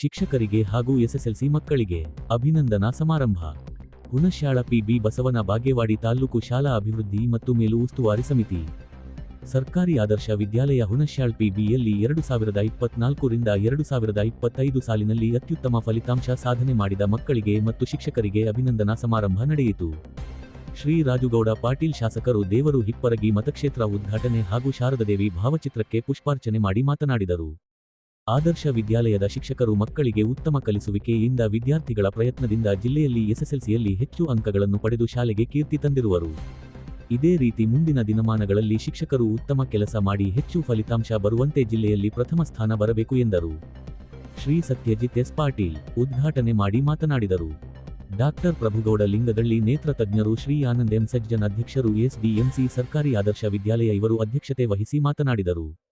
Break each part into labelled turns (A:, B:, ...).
A: ಶಿಕ್ಷಕರಿಗೆ ಹಾಗೂ ಎಸ್ಎಸ್ಎಲ್ಸಿ ಮಕ್ಕಳಿಗೆ ಅಭಿನಂದನಾ ಸಮಾರಂಭ. ಹುಣಶ್ಯಾಳ ಪಿಬಿ ಬಸವನ ಬಾಗೇವಾಡಿ ತಾಲೂಕು ಶಾಲಾ ಅಭಿವೃದ್ಧಿ ಮತ್ತು ಮೇಲು ಉಸ್ತುವಾರಿ ಸಮಿತಿ. ಸರ್ಕಾರಿ ಆದರ್ಶ ವಿದ್ಯಾಲಯ ಹುಣಶ್ಯಾಳ್ ಪಿಬಿಯಲ್ಲಿ ಎರಡು ಸಾವಿರದ ಇಪ್ಪತ್ನಾಲ್ಕರಿಂದ ಎರಡು ಸಾವಿರದ ಇಪ್ಪತ್ತೈದು ಸಾಲಿನಲ್ಲಿ ಅತ್ಯುತ್ತಮ ಫಲಿತಾಂಶ ಸಾಧನೆ ಮಾಡಿದ ಮಕ್ಕಳಿಗೆ ಮತ್ತು ಶಿಕ್ಷಕರಿಗೆ ಅಭಿನಂದನಾ ಸಮಾರಂಭ ನಡೆಯಿತು. ಶ್ರೀ ರಾಜುಗೌಡ ಪಾಟೀಲ್ ಶಾಸಕರು ದೇವರು ಹಿಪ್ಪರಗಿ ಮತಕ್ಷೇತ್ರ ಉದ್ಘಾಟನೆ ಹಾಗೂ ಶಾರದದೇವಿ ಭಾವಚಿತ್ರಕ್ಕೆ ಪುಷ್ಪಾರ್ಚನೆ ಮಾಡಿ ಮಾತನಾಡಿದರು. ಆದರ್ಶ ವಿದ್ಯಾಲಯದ ಶಿಕ್ಷಕರು ಮಕ್ಕಳಿಗೆ ಉತ್ತಮ ಕಲಿಸುವಿಕೆಯಿಂದ ವಿದ್ಯಾರ್ಥಿಗಳ ಪ್ರಯತ್ನದಿಂದ ಜಿಲ್ಲೆಯಲ್ಲಿ ಎಸ್ಎಸ್ಎಲ್ಸಿಯಲ್ಲಿ ಹೆಚ್ಚು ಅಂಕಗಳನ್ನು ಪಡೆದು ಶಾಲೆಗೆ ಕೀರ್ತಿ ತಂದಿರುವರು. ಇದೇ ರೀತಿ ಮುಂದಿನ ದಿನಮಾನಗಳಲ್ಲಿ ಶಿಕ್ಷಕರು ಉತ್ತಮ ಕೆಲಸ ಮಾಡಿ ಹೆಚ್ಚು ಫಲಿತಾಂಶ ಬರುವಂತೆ ಜಿಲ್ಲೆಯಲ್ಲಿ ಪ್ರಥಮ ಸ್ಥಾನ ಬರಬೇಕು ಎಂದರು. ಶ್ರೀ ಸತ್ಯಜಿತ್ ಎಸ್. ಪಾಟೀಲ್ ಉದ್ಘಾಟನೆ ಮಾಡಿ ಮಾತನಾಡಿದರು. ಡಾಕ್ಟರ್ ಪ್ರಭುಗೌಡ ಲಿಂಗದಳ್ಳಿ ನೇತ್ರ ತಜ್ಞರು ಶ್ರೀ ಆನಂದ್ ಎಂ. ಸಜ್ಜನ್ ಅಧ್ಯಕ್ಷರು ಎಸ್ಡಿಎಂಸಿ ಸರ್ಕಾರಿ ಆದರ್ಶ ವಿದ್ಯಾಲಯ ಇವರು ಅಧ್ಯಕ್ಷತೆ ವಹಿಸಿ ಮಾತನಾಡಿದರು.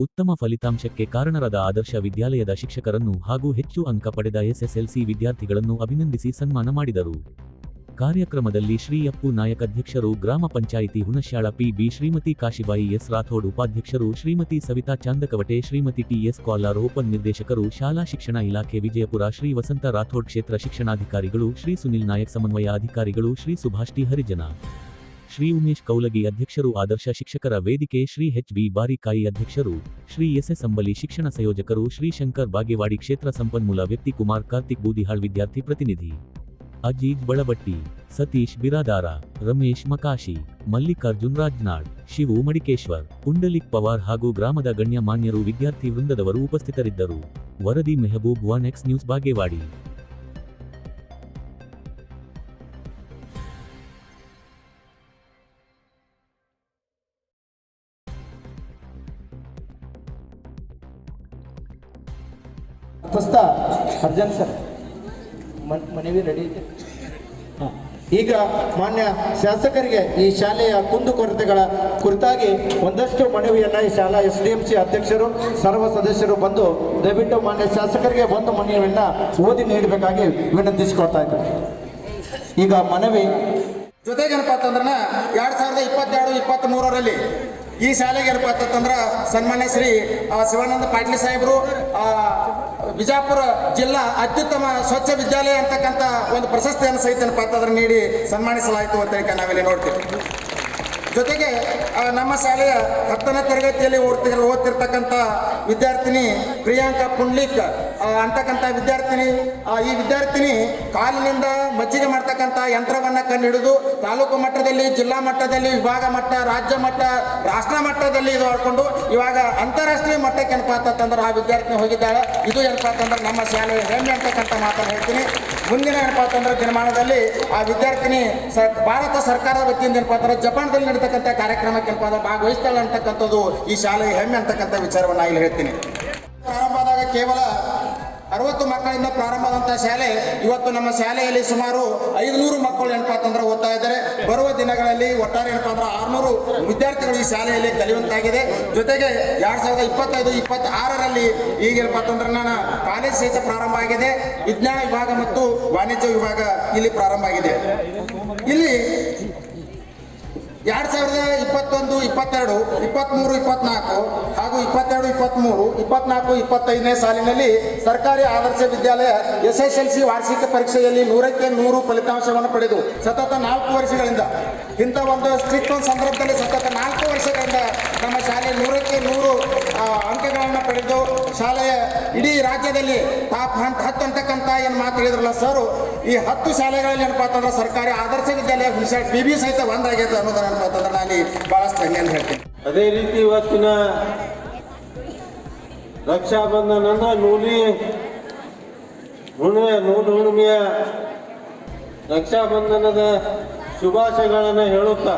A: ಉತ್ತಮ ಫಲಿತಾಂಶಕ್ಕೆ ಕಾರಣರಾದ ಆದರ್ಶ ವಿದ್ಯಾಲಯದ ಶಿಕ್ಷಕರನ್ನು ಹಾಗೂ ಹೆಚ್ಚು ಅಂಕ ಪಡೆದ ಎಸ್ಎಸ್ಎಲ್ಸಿ ವಿದ್ಯಾರ್ಥಿಗಳನ್ನು ಅಭಿನಂದಿಸಿ ಸನ್ಮಾನ ಮಾಡಿದರು. ಕಾರ್ಯಕ್ರಮದಲ್ಲಿ ಶ್ರೀ ಅಪ್ಪು ನಾಯಕ್ ಅಧ್ಯಕ್ಷರು ಗ್ರಾಮ ಪಂಚಾಯಿತಿ ಹುಣಶ್ಯಾಳ ಪಿಬಿ ಶ್ರೀಮತಿ ಕಾಶಿಬಾಯಿ ಎಸ್ ರಾಥೋಡ್ ಉಪಾಧ್ಯಕ್ಷರು ಶ್ರೀಮತಿ ಸವಿತಾ ಚಾಂದಕವಟೆ ಶ್ರೀಮತಿ ಟಿಎಸ್ ಕಾಲಾರ್ ಓಪನ್ ನಿರ್ದೇಶಕರು ಶಾಲಾ ಶಿಕ್ಷಣ ಇಲಾಖೆ ವಿಜಯಪುರ ಶ್ರೀ ವಸಂತ ರಾಥೋಡ್ ಕ್ಷೇತ್ರ ಶಿಕ್ಷಣಾಧಿಕಾರಿಗಳು ಶ್ರೀ ಸುನಿಲ್ ನಾಯಕ್ ಸಮನ್ವಯ ಅಧಿಕಾರಿಗಳು ಶ್ರೀ ಸುಭಾಷ್ ಟಿ ಹರಿಜನ. ಶ್ರೀ ಉಮೇಶ್ ಕೌಲಗಿ ಅಧ್ಯಕ್ಷರು, ಆದರ್ಶ ಶಿಕ್ಷಕರ ವೇದಿಕೆ, ಶ್ರೀ ಎಚ್ ಬಿ ಬಾರಿಕಾಯಿ ಅಧ್ಯಕ್ಷರು, ಶ್ರೀ ಎಸ್ ಎಸ್ ಅಂಬಲಿ ಶಿಕ್ಷಣ ಸಂಯೋಜಕರು, ಶ್ರೀ ಶಂಕರ್ ಬಾಗೇವಾಡಿ ಕ್ಷೇತ್ರ ಸಂಪನ್ಮೂಲ ವ್ಯಕ್ತಿ ಕುಮಾರ್ ಕಾರ್ತಿಕ್ ಬೂದಿಹಾಳ್ ವಿದ್ಯಾರ್ಥಿ ಪ್ರತಿನಿಧಿ, ಅಜೀಜ್ ಬಳಬಟ್ಟಿ, ಸತೀಶ್ ಬಿರಾದಾರ, ರಮೇಶ್ ಮಕಾಶಿ, ಮಲ್ಲಿಕಾರ್ಜುನ್ ರಾಜ್ನಾಳ್, ಶಿವು ಮಡಿಕೇಶ್ವರ್, ಪುಂಡಲಿಕ್ ಪವಾರ್ ಹಾಗೂ ಗ್ರಾಮದ ಗಣ್ಯ ಮಾನ್ಯರು ವಿದ್ಯಾರ್ಥಿ ವೃಂದದವರು ಉಪಸ್ಥಿತರಿದ್ದರು. ವರದಿ Mehboob one X news Bagewadi.
B: ಪ್ರಸ್ತ ಅರ್ಜನ್ ಸರ್ ಮನ್- ಮನವಿ ರೆಡಿ ಇದೆ. ಈಗ ಮಾನ್ಯ ಶಾಸಕರಿಗೆ ಈ ಶಾಲೆಯ ಕುಂದುಕೊರತೆಗಳ ಕುರಿತಾಗಿ ಒಂದಷ್ಟು ಮನವಿಯನ್ನ ಈ ಶಾಲಾ ಎಸ್ ಡಿ ಎಂ ಸಿ ಅಧ್ಯಕ್ಷರು ಸರ್ವ ಸದಸ್ಯರು ಬಂದು ದಯವಿಟ್ಟು ಮಾನ್ಯ ಶಾಸಕರಿಗೆ ಒಂದು ಮನವಿಯನ್ನ ಓದಿ ನೀಡಬೇಕಾಗಿ ವಿನಂತಿಸಿಕೊಳ್ತಾ ಇದ್ದಾರೆ. ಈಗ ಮನವಿ.
C: ಜೊತೆಗೆ ಏನಪ್ಪ ಅಂತಂದ್ರೆ ಎರಡು ಸಾವಿರದ ಇಪ್ಪತ್ತೆರಡು ಇಪ್ಪತ್ತ್ ಮೂರರಲ್ಲಿ ಈ ಶಾಲೆಗೆ ಏನಪ್ಪ ಅಂತಂದ್ರೆ ಸನ್ಮಾನ್ಯ ಶ್ರೀ ಆ, ಶಿವಾನಂದ ಪಾಟೀಲ್ ಸಾಹೇಬರು ಆ, ಬಿಜಾಪುರ ಜಿಲ್ಲಾ ಅತ್ಯುತ್ತಮ ಸ್ವಚ್ಛ ವಿದ್ಯಾಲಯ ಅಂತಕ್ಕಂಥ ಒಂದು ಪ್ರಶಸ್ತಿಯನ್ನು ಸಹಿತ ಪಾತ್ರ ನೀಡಿ ಸನ್ಮಾನಿಸಲಾಯಿತು ಅಂತ ಹೇಳಿ ನಾವಿಲ್ಲಿ ನೋಡ್ತೀವಿ. ಜೊತೆಗೆ ನಮ್ಮ ಶಾಲೆಯ ಹತ್ತನೇ ತರಗತಿಯಲ್ಲಿ ಓದ್ತಿ ಓದ್ತಿರ್ತಕ್ಕಂಥ ವಿದ್ಯಾರ್ಥಿನಿ ಪ್ರಿಯಾಂಕಾ ಪುಂಡ್ಲಿಕ್ ಅಂತಕ್ಕಂಥ ವಿದ್ಯಾರ್ಥಿನಿ ಈ ವಿದ್ಯಾರ್ಥಿನಿ ಕಾಲಿನಿಂದ ಮಜ್ಜಿಗೆ ಮಾಡ್ತಕ್ಕಂಥ ಯಂತ್ರವನ್ನ ಕಂಡು ಹಿಡಿದು ತಾಲೂಕು ಮಟ್ಟದಲ್ಲಿ, ಜಿಲ್ಲಾ ಮಟ್ಟದಲ್ಲಿ, ವಿಭಾಗ ಮಟ್ಟ, ರಾಜ್ಯ ಮಟ್ಟ, ರಾಷ್ಟ್ರ ಮಟ್ಟದಲ್ಲಿ ಇದು ಆಡ್ಕೊಂಡು ಇವಾಗ ಅಂತಾರಾಷ್ಟ್ರೀಯ ಮಟ್ಟಕ್ಕೆ ಏನಪ್ಪ ಅಂತಂದ್ರೆ ಆ ವಿದ್ಯಾರ್ಥಿನಿ ಹೋಗಿದ್ದಾಳೆ. ಇದು ಏನಪ್ಪ ಅಂತಂದ್ರೆ ನಮ್ಮ ಶಾಲೆಯ ಹೆಮ್ಮೆ ಅಂತಕ್ಕಂಥ ಮಾತನ್ನು ಹೇಳ್ತೀನಿ. ಮುಂದಿನ ಏನಪ್ಪ ಅಂತಂದ್ರೆ ದಿನಮಾನದಲ್ಲಿ ಆ ವಿದ್ಯಾರ್ಥಿನಿ ಭಾರತ ಸರ್ಕಾರದ ವತಿಯಿಂದ ಏನಪ್ಪ ಅಂತಂದ್ರೆ ಜಪಾನ್ದಲ್ಲಿ ನಡೀತಕ್ಕಂಥ ಕಾರ್ಯಕ್ರಮಕ್ಕೆ ಏನಪ್ಪ ಅಂದ್ರೆ ಭಾಗವಹಿಸ್ತಾಳೆ ಅಂತಕ್ಕಂಥದ್ದು ಈ ಶಾಲೆಯ ಹೆಮ್ಮೆ ಅಂತಕ್ಕಂಥ ವಿಚಾರವನ್ನು ಇಲ್ಲಿ ಹೇಳ್ತೀನಿ. ಪ್ರಾರಂಭ ಆದಾಗ ಕೇವಲ ಅರವತ್ತು ಮಕ್ಕಳಿಂದ ಪ್ರಾರಂಭವಾದಂತಹ ಶಾಲೆ, ಇವತ್ತು ನಮ್ಮ ಶಾಲೆಯಲ್ಲಿ ಸುಮಾರು ಐದುನೂರು ಮಕ್ಕಳು ಏನಪ್ಪಾ ಅಂತಂದ್ರೆ ಓದ್ತಾ ಇದ್ದಾರೆ. ಬರುವ ದಿನಗಳಲ್ಲಿ ಒಟ್ಟಾರೆ ಏನಪ್ಪ ಅಂದ್ರೆ ಆರ್ನೂರು ವಿದ್ಯಾರ್ಥಿಗಳು ಈ ಶಾಲೆಯಲ್ಲಿ ಕಲಿಯುವಂತಾಗಿದೆ. ಜೊತೆಗೆ ಎರಡ್ ಸಾವಿರದ ಇಪ್ಪತ್ತೈದು, ಇಪ್ಪತ್ತಾರರಲ್ಲಿ ಈಗ ಏನಪ್ಪಾ ಅಂತಂದ್ರೆ ನಾನು ಕಾಲೇಜ್ ಸಹಿತ ಪ್ರಾರಂಭ ಆಗಿದೆ. ವಿಜ್ಞಾನ ವಿಭಾಗ ಮತ್ತು ವಾಣಿಜ್ಯ ವಿಭಾಗ ಇಲ್ಲಿ ಪ್ರಾರಂಭ ಆಗಿದೆ. ಇಲ್ಲಿ ಎರಡ್ ಸಾವಿರದ ಇಪ್ಪತ್ತೊಂದು, ಇಪ್ಪತ್ತೆರಡು ಇಪ್ಪತ್ತ್ಮೂರು ಇಪ್ಪತ್ನಾಲ್ಕು ಹಾಗೂ ಇಪ್ಪತ್ತೆರಡು ಇಪ್ಪತ್ತ್ಮೂರು ಇಪ್ಪತ್ನಾಲ್ಕು, ಇಪ್ಪತ್ತೈದನೇ ಸಾಲಿನಲ್ಲಿ ಸರ್ಕಾರಿ ಆದರ್ಶ ವಿದ್ಯಾಲಯ ಎಸ್ ಎಸ್ ಎಲ್ ಸಿ ವಾರ್ಷಿಕ ಪರೀಕ್ಷೆಯಲ್ಲಿ ನೂರಕ್ಕೆ ನೂರು ಫಲಿತಾಂಶವನ್ನು ಪಡೆದು ಸತತ ನಾಲ್ಕು ವರ್ಷಗಳಿಂದ ಇಂಥ ಒಂದು ಸ್ಟ್ರಿಕ್ಟ್ ಒಂದು ಸಂದರ್ಭದಲ್ಲಿ ಸತತ ನಾಲ್ಕು ವರ್ಷಗಳಿಂದ ನಮ್ಮ ಶಾಲೆ ನೂರಕ್ಕೆ ನೂರು ಆ, ಅಂಕಗಳನ್ನು ಪಡೆದು ಶಾಲೆಯ ಇಡೀ ರಾಜ್ಯದಲ್ಲಿ ಟಾಪ್ ಹಂತ ಹತ್ತು ಅಂತಕ್ಕಂಥ ಏನು ಮಾತು ಹೇಳಿದ್ರಲ್ಲ ಸರ್ ಈ ಹತ್ತು ಶಾಲೆಗಳಲ್ಲಿ ಏನಪ್ಪ ಅಂತಂದ್ರೆ ಸರ್ಕಾರಿ ಆದರ್ಶ ವಿದ್ಯಾಲಯ ಬಿ ಬಿ ಸಹಿತ ಒಂದಾಗೈತೆ ಅನ್ನೋದನ್ನ ಅಂತಂದ್ರೆ ನಾನು ಭಾಳಷ್ಟು ಅಂತ ಹೇಳ್ತೀನಿ.
D: ಅದೇ ರೀತಿ ಇವತ್ತಿನ ರಕ್ಷಾ ಬಂಧನನ ನೂಲಿ ಹುಣ್ಣಿಮೆ ನೂಲು ಹುಣ್ಣಿಮೆಯ ರಕ್ಷಾಬಂಧನದ ಶುಭಾಶಯಗಳನ್ನು ಹೇಳುತ್ತಾ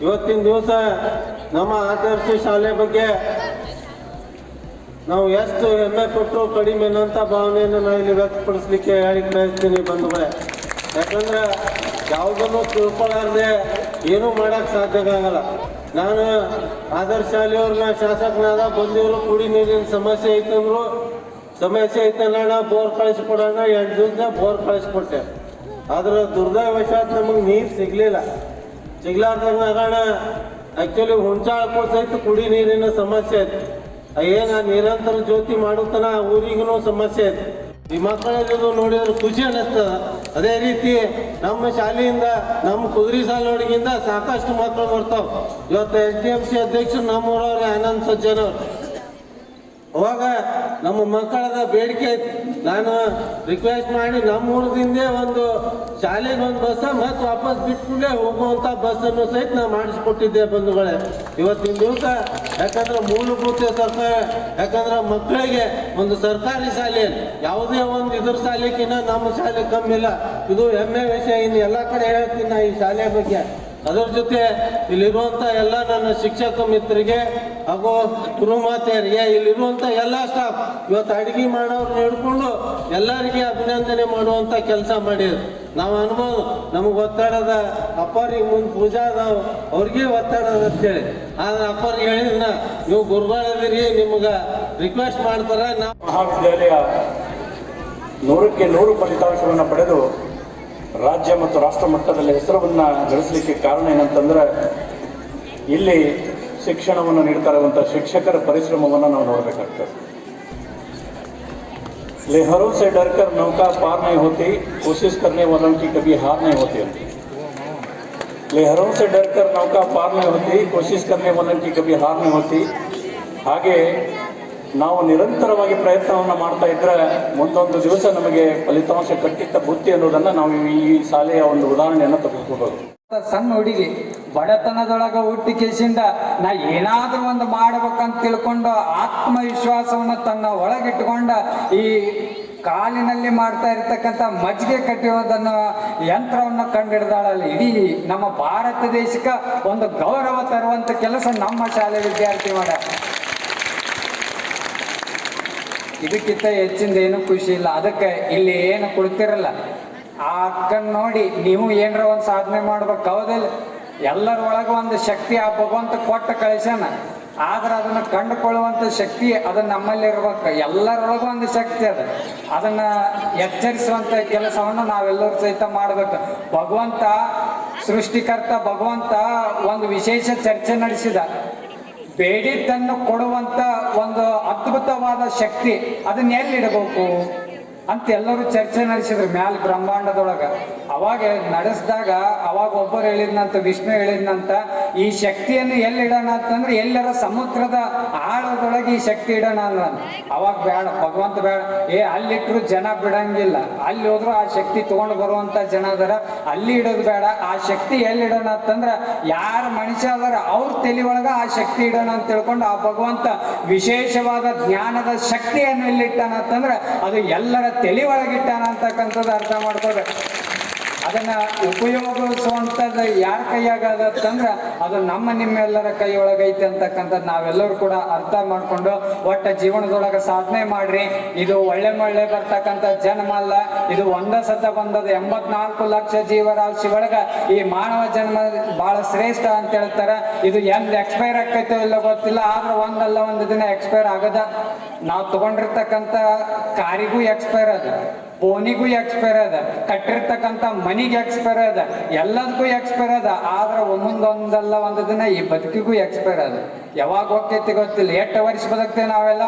D: ಇವತ್ತಿನ ದಿವಸ ನಮ್ಮ ಆದರ್ಶ ಶಾಲೆ ಬಗ್ಗೆ ನಾವು ಎಷ್ಟು ಹೆಮ್ಮೆ ಕೊಟ್ಟರು ಕಡಿಮೆ ಅಂತ ಭಾವನೆಯನ್ನು ನಾನು ಇಲ್ಲಿ ವ್ಯಕ್ತಪಡಿಸ್ಲಿಕ್ಕೆ ಹೇಳಿ ಬಯಸ್ತೀನಿ ಬಂಧುಗಳೇ. ಯಾಕಂದ್ರೆ ಯಾವುದನ್ನು ಏನೂ ಮಾಡಕ್ ಸಾಧ್ಯ ಆಗಲ್ಲ. ನಾನು ಆದರ್ಶ ಶಾಲೆಯವ್ರನ್ನ ಶಾಸಕನಾದ ಬಂದಿವರು ಕುಡಿ ನೀರಿನ ಸಮಸ್ಯೆ ಐತಂದ್ರು ಸಮಸ್ಯೆ ಐತಲ್ಲ ಬೋರ್ ಕಳಿಸ್ಕೊಡೋಣ ಎಂಟು ದಿವಸ ಬೋರ್ ಕಳಿಸ್ಕೊಟ್ಟೆ. ಆದ್ರೆ ದುರ್ದೈವಶಾತ್ ನಮಗೆ ನೀರು ಸಿಗ್ಲಿಲ್ಲ. ಸಿಗ್ಲಾರ್ದಂಗೆ ಆಕ್ಚುಲಿ ಹುಣ್ಸಾಳಕ್ಕೂ ಸಹಿತ ಕುಡಿ ನೀರಿನ ಸಮಸ್ಯೆ ಐತಿ ಏನು ನಿರಂತರ ಜ್ಯೋತಿ ಮಾಡುತ್ತಾನ ಊರಿಗೂ ಸಮಸ್ಯೆ ಐತಿ ಈ ಮಕ್ಕಳದ್ದು ನೋಡಿದ್ರೆ ಖುಷಿ ಅನ್ನಿಸ್ತದ. ಅದೇ ರೀತಿ ನಮ್ಮ ಶಾಲೆಯಿಂದ, ನಮ್ಮ ಕುದುರೆ ಸಾಲೋಡಿಗಿಂದ ಸಾಕಷ್ಟು ಮಕ್ಕಳು ಬರ್ತಾವೆ. ಇವತ್ತು ಎಸ್ ಡಿ ಎಂ ಸಿ ಅಧ್ಯಕ್ಷರು ನಮ್ಮೂರವ್ರೆ ಆನಂದ್ ಸಜ್ಜನ್ ಅವ್ರು. ಅವಾಗ ನಮ್ಮ ಮಕ್ಕಳದ ಬೇಡಿಕೆ ನಾನು ರಿಕ್ವೆಸ್ಟ್ ಮಾಡಿ ನಮ್ಮ ಊರದಿಂದೇ ಒಂದು ಶಾಲೆಗೆ ಒಂದು ಬಸ್ ಮತ್ತೆ ವಾಪಸ್ ಬಿಟ್ಕೊಂಡೇ ಹೋಗುವಂಥ ಬಸ್ಸನ್ನು ಸಹಿತ ನಾವು ಮಾಡಿಸ್ಕೊಟ್ಟಿದ್ದೆ ಬಂಧುಗಳೇ. ಇವತ್ತಿನ ದಿವಸ ಯಾಕಂದ್ರೆ ಮೂಲಭೂತ ಸರ್ಕಾರ, ಯಾಕಂದ್ರೆ ಮಕ್ಕಳಿಗೆ ಒಂದು ಸರ್ಕಾರಿ ಶಾಲೆ ಯಾವುದೇ ಒಂದು ಇದ್ರ ಶಾಲೆಗಿನ್ನ ನಮ್ಮ ಶಾಲೆ ಕಮ್ಮಿ ಇಲ್ಲ ಇದು ಹೆಮ್ಮೆ ವಿಷಯ, ಇನ್ನು ಎಲ್ಲ ಕಡೆ ಹೇಳ್ತೀನಿ ನಾ ಈ ಶಾಲೆ ಬಗ್ಗೆ. ಅದರ ಜೊತೆ ಇಲ್ಲಿರುವಂಥ ಎಲ್ಲ ನನ್ನ ಶಿಕ್ಷಕ ಮಿತ್ರರಿಗೆ ಹಾಗೂ ಗುರುಮಾತೆಯರಿಗೆ ಇಲ್ಲಿರುವಂಥ ಎಲ್ಲ ಸ್ಟಾಫ್ ಇವತ್ತು ಅಡಿಗೆ ಮಾಡೋರು ಹಿಡ್ಕೊಂಡು ಎಲ್ಲರಿಗೆ ಅಭಿನಂದನೆ ಮಾಡುವಂಥ ಕೆಲಸ ಮಾಡಿದ್ರು. ನಾವು ಅನುಭವ ನಮಗೆ ಒತ್ತಡದ ಅಪ್ಪರಿಗೆ ಮುಂದೆ ಪೂಜಾ ಅದಾವ, ಅವ್ರಿಗೆ ಒತ್ತಡ ಅದ ಅಂತೇಳಿ ಆದ್ರೆ ಅಪ್ಪರಿಗೆ ಹೇಳಿದ್ನ, ನೀವು ಗುರುಗಳದಿರಿ ನಿಮ್ಗೆ ರಿಕ್ವೆಸ್ಟ್ ಮಾಡ್ತಾರ, ನಾವು
E: ನೂರಕ್ಕೆ ನೂರು ಫಲಿತಾಂಶವನ್ನು ಪಡೆದು ರಾಜ್ಯ ಮತ್ತು ರಾಷ್ಟ್ರ ಮಟ್ಟದಲ್ಲಿ ಹೆಸರನ್ನು ಗಳಿಸಲಿಕ್ಕೆ ಕಾರಣ ಏನಂತಂದ್ರೆ ಇಲ್ಲಿ ಶಿಕ್ಷಣವನ್ನು ನೀಡ್ತಾ ಇರುವಂಥ ಶಿಕ್ಷಕರ ಪರಿಶ್ರಮವನ್ನು ನಾವು ನೋಡಬೇಕಾಗ್ತದೆ लेहरों से डरकर नौका पार नहीं होती कोशिश करने वालों की कभी हार नहीं होती अंत लहरों से डरकर नौका पार नहीं होती कोशिश करने वालों की कभी हार नहीं होती ಹಾಗೆ ನಾವು ನಿರಂತರವಾಗಿ ಪ್ರಯತ್ನವನ್ನು ಮಾಡ್ತಾ ಇದ್ದರೆ ಮುಂದೊಂದು ದಿವಸ ನಮಗೆ ಫಲಿತಾಂಶ ಕಟ್ಟಿಟ್ಟ ಬುತ್ತಿ ಅನ್ನೋದನ್ನು ನಾವು ಈ ಶಾಲೆಯ ಒಂದು ಉದಾಹರಣೆಯನ್ನು ತೆಗೆದುಕೋಬಹುದು
F: ಸಣ್ಣ ಹುಡುಗಿ, ಬಡತನದೊಳಗ ಹುಟ್ಟಿ ಕೇಸಿಂದ ನಾ ಏನಾದ್ರೂ ಒಂದು ಮಾಡ್ಬೇಕಂತ ತಿಳ್ಕೊಂಡು ಆತ್ಮವಿಶ್ವಾಸವನ್ನ ತನ್ನ ಒಳಗಿಟ್ಕೊಂಡ ಈ ಕಾಲಿನಲ್ಲಿ ಮಾಡ್ತಾ ಇರ್ತಕ್ಕಂಥ ಮಜ್ಜಿಗೆ ಕಟ್ಟಿರೋದನ್ನ ಯಂತ್ರವನ್ನು ಕಂಡಿಡ್ದಾಳಲ್ಲ, ಇಡೀ ನಮ್ಮ ಭಾರತ ದೇಶಕ್ಕೆ ಒಂದು ಗೌರವ ತರುವಂತ ಕೆಲಸ ನಮ್ಮ ಶಾಲೆ ವಿದ್ಯಾರ್ಥಿ ಮಾಡ. ಇದಕ್ಕಿಂತ ಹೆಚ್ಚಿಂದ ಏನು ಖುಷಿ ಇಲ್ಲ. ಅದಕ್ಕೆ ಇಲ್ಲಿ ಏನು ಕೊಡ್ತಿರಲ್ಲ? ಆ ಅಕ್ಕನ್ ನೋಡಿ ನೀವು ಏನರ ಒಂದು ಸಾಧನೆ ಮಾಡ್ಬೇಕು. ಹೌದಿಲ್ಲ? ಎಲ್ಲರ ಒಳಗೆ ಒಂದು ಶಕ್ತಿ ಆ ಭಗವಂತ ಕೊಟ್ಟ ಕಳಿಸ್ಯಾನ. ಆದ್ರೆ ಅದನ್ನ ಕಂಡುಕೊಳ್ಳುವಂತ ಶಕ್ತಿ ಅದು ನಮ್ಮಲ್ಲಿ ಇರ್ಬೇಕು ಎಲ್ಲರೊಳಗೂ ಒಂದು ಶಕ್ತಿ ಅದ. ಅದನ್ನ ಎಚ್ಚರಿಸುವಂತ ಕೆಲಸವನ್ನು ನಾವೆಲ್ಲರೂ ಸಹಿತ ಮಾಡ್ಬೇಕು. ಭಗವಂತ, ಸೃಷ್ಟಿಕರ್ತ ಭಗವಂತ ಒಂದು ವಿಶೇಷ ಚರ್ಚೆ ನಡೆಸಿದ. ಬೇಡಿದ್ದನ್ನು ಕೊಡುವಂತ ಒಂದು ಅದ್ಭುತವಾದ ಶಕ್ತಿ ಅದನ್ನ ಎಲ್ಲಿಡಬೇಕು ಅಂತ ಎಲ್ಲರೂ ಚರ್ಚೆ ನಡೆಸಿದ್ರು ಮ್ಯಾಲ ಬ್ರಹ್ಮಾಂಡದೊಳಗ. ಅವಾಗ ನಡೆಸಿದಾಗ ಅವಾಗ ಒಬ್ಬರು ಹೇಳಿದ್ನಂತ, ವಿಷ್ಣು ಹೇಳಿದ್ನಂತ, ಈ ಶಕ್ತಿಯನ್ನು ಎಲ್ಲಿ ಇಡೋಣ ಅಂತಂದ್ರೆ ಎಲ್ಲರ ಸಮುದ್ರದ ಆಳದೊಳಗೆ ಈ ಶಕ್ತಿ ಇಡೋಣ ಅಂದ್ರ ಅವಾಗ ಬೇಡ, ಭಗವಂತ ಬೇಡ. ಏ, ಅಲ್ಲಿಟ್ರು ಜನ ಬಿಡಂಗಿಲ್ಲ. ಅಲ್ಲಿ ಹೋದ್ರು ಆ ಶಕ್ತಿ ತಗೊಂಡು ಬರುವಂತ ಜನ ಅದರ. ಅಲ್ಲಿ ಇಡೋದು ಬೇಡ. ಆ ಶಕ್ತಿ ಎಲ್ಲಿ ಇಡೋಣ ಅಂತಂದ್ರ ಯಾರ ಮನುಷ್ಯ ಅದಾರ, ಅವ್ರ ತಲೆ ಒಳಗ ಆ ಶಕ್ತಿ ಇಡೋಣ ಅಂತ ತಿಳ್ಕೊಂಡು ಆ ಭಗವಂತ ವಿಶೇಷವಾದ ಜ್ಞಾನದ ಶಕ್ತಿಯನ್ನು ಇಲ್ಲಿಟ್ಟಾನಂತಂದ್ರೆ ಅದು ಎಲ್ಲರ ತಲೆ ಒಳಗಿಟ್ಟಾನ ಅಂತಕ್ಕಂಥದ್ದು ಅರ್ಥ ಮಾಡ್ಕೋಬೇಕು. ಅದನ್ನ ಉಪಯೋಗಿಸುವಂಥದ್ದು ಯಾರ ಕೈಯಾಗ ಅದಂದ್ರ ಅದು ನಮ್ಮ ನಿಮ್ಮೆಲ್ಲರ ಕೈ ಒಳಗೈತೆ ಅಂತಕ್ಕಂಥದ್ದು ನಾವೆಲ್ಲರೂ ಕೂಡ ಅರ್ಥ ಮಾಡ್ಕೊಂಡು ಒಟ್ಟ ಜೀವನದೊಳಗ ಸಾಧನೆ ಮಾಡ್ರಿ. ಇದು ಒಳ್ಳೆ ಮೊಳ್ಳೆ ಬರ್ತಕ್ಕಂಥ ಜನ್ಮ ಅಲ್ಲ. ಇದು ಒಂದ ಸತ ಬಂದದ ಎಂಬತ್ನಾಲ್ಕು ಲಕ್ಷ ಜೀವರಾಶಿ ಒಳಗ ಈ ಮಾನವ ಜನ್ಮ ಬಹಳ ಶ್ರೇಷ್ಠ ಅಂತ ಹೇಳ್ತಾರ. ಇದು ಎಂದ್ ಎಕ್ಸ್ಪೈರ್ ಆಕೈತೋ ಇಲ್ಲ ಗೊತ್ತಿಲ್ಲ. ಆದ್ರೆ ಒಂದಲ್ಲ, ಒಂದು ದಿನ ಎಕ್ಸ್ಪೈರ್ ಆಗದ. ನಾವು ತಗೊಂಡಿರ್ತಕ್ಕಂಥ ಕಾರಿಗೂ ಎಕ್ಸ್ಪೈರ್ ಅದ ಫೋನಿಗೂ ಎಕ್ಸ್ಪೈರ್ ಅದ, ಕಟ್ಟಿರ್ತಕ್ಕಂಥ ಮನಿಗೆ ಎಕ್ಸ್ಪೈರ್ ಅದ, ಎಲ್ಲದಕ್ಕೂ ಎಕ್ಸ್ಪೈರ್ ಅದ, ಆದ್ರೆ ಒಂದೊಂದಲ್ಲ ಒಂದು ದಿನ ಈ ಬದುಕಿಗೂ ಎಕ್ಸ್ಪೈರ್ ಅದ. ಯಾವಾಗ ಹೋಗ್ತೈತಿ ಗೊತ್ತಿಲ್ಲ, ಎಷ್ಟು ವರ್ಷ ಬದುಕ್ತೇವೆ ನಾವೆಲ್ಲ?